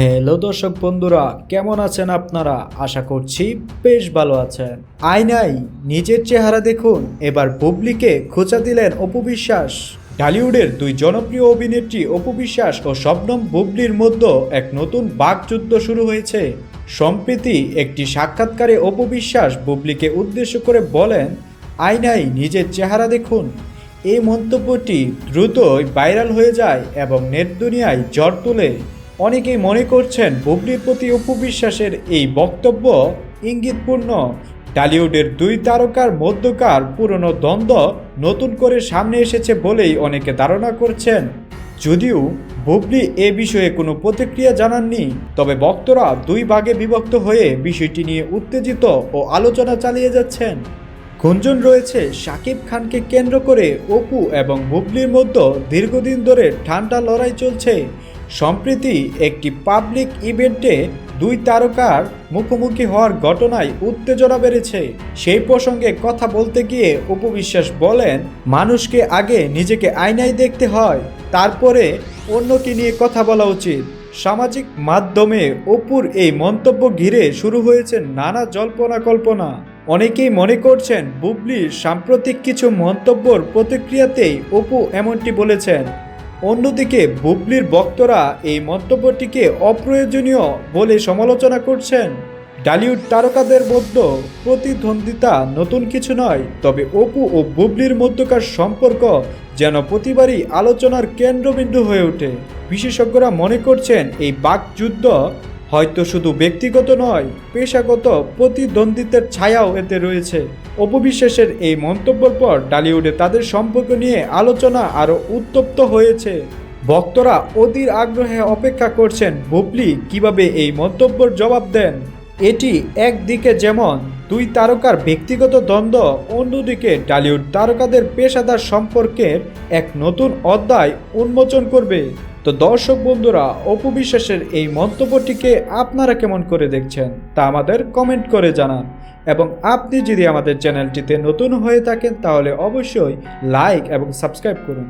Hello দর্শক বন্ধুরা, কেমন আছেন আপনারা? আশা করছি বেশ ভালো আছেন। আয়নাই নিজের চেহারা দেখুন, এবার বুবলিকে খোঁচা দিলেন অপু বিশ্বাস। ঢালিউডের দুই জনপ্রিয় অভিনেত্রী অপু বিশ্বাস ও শবনম বুবলির মধ্যে এক নতুন বাকযুদ্ধ শুরু হয়েছে। সম্প্রতি একটি সাক্ষাৎকারে অপু বিশ্বাস বুবলিকে উদ্দেশ্য করে বলেন আয়নাই নিজের চেহারা দেখুন। এই মন্তব্যটি দ্রুতই ভাইরাল হয়ে যায় এবং নেট দুনিয়ায় জ্বর তোলে। অনেকেই মনে করছেন বুবলির প্রতি অপু বিশ্বাসের এই বক্তব্য ইঙ্গিতপূর্ণ। টালিউডের দুই তারকার মধ্যকার পুরনো দ্বন্দ্ব নতুন করে সামনে এসেছে বলেই অনেকে ধারণা করছেন। যদিও বুবলি এ বিষয়ে কোনো প্রতিক্রিয়া জানাননি, তবে বক্তরা দুই ভাগে বিভক্ত হয়ে বিষয়টি নিয়ে উত্তেজিত ও আলোচনা চালিয়ে যাচ্ছেন। গুঞ্জন রয়েছে শাকিব খানকে কেন্দ্র করে অপু এবং বুবলির মধ্যে দীর্ঘদিন ধরে ঠান্ডা লড়াই চলছে। সম্প্রতি একটি পাবলিক ইভেন্টে দুই তারকার মুখোমুখি হওয়ার ঘটনায় উত্তেজনা বেড়েছে। সেই প্রসঙ্গে কথা বলতে গিয়ে অপু বিশ্বাস বলেন, মানুষকে আগে নিজেকে আয়নায় দেখতে হয়, তারপরে অন্যকে নিয়ে কথা বলা উচিত। সামাজিক মাধ্যমে অপুর এই মন্তব্য ঘিরে শুরু হয়েছে নানা জল্পনা কল্পনা। অনেকেই মনে করছেন বুবলির সাম্প্রতিক কিছু মন্তব্যর প্রতিক্রিয়াতেই অপু এমনটি বলেছেন। অন্যদিকে বুবলির বক্তরা এই মন্তব্যটিকে অপ্রয়োজনীয় বলে সমালোচনা করছেন। ডালিউড তারকাদের মধ্যে প্রতিদ্বন্দ্বিতা নতুন কিছু নয়, তবে অপু ও বুবলির মধ্যকার সম্পর্ক যেন প্রতিবারই আলোচনার কেন্দ্রবিন্দু হয়ে ওঠে। বিশেষজ্ঞরা মনে করছেন এই বাকযুদ্ধ হয়তো শুধু ব্যক্তিগত নয়, পেশাগত প্রতিদ্বন্দ্বিতার ছায়াও এতে রয়েছে। অপবিশ্বাসের এই মন্তব্যের পর টালিউডে তাদের সম্পর্ক নিয়ে আলোচনা আরও উত্তপ্ত হয়েছে। ভক্তরা অধীর আগ্রহে অপেক্ষা করছেন, বুবলি কীভাবে এই মন্তব্যের জবাব দেন? এটি একদিকে যেমন দুই তারকার ব্যক্তিগত দ্বন্দ্ব, অন্যদিকে ডালিউড তারকাদের পেশাদার সম্পর্কের এক নতুন অধ্যায় উন্মোচন করবে। তো দর্শক বন্ধুরা অপু বিশ্বাসের এই মন্তব্যটিকে আপনারা কেমন করে দেখছেন তা আমাদের কমেন্ট করে জানান। এবং আপনি যদি আমাদের চ্যানেলটিতে নতুন হয়ে থাকেন, তাহলে অবশ্যই লাইক এবং সাবস্ক্রাইব করুন।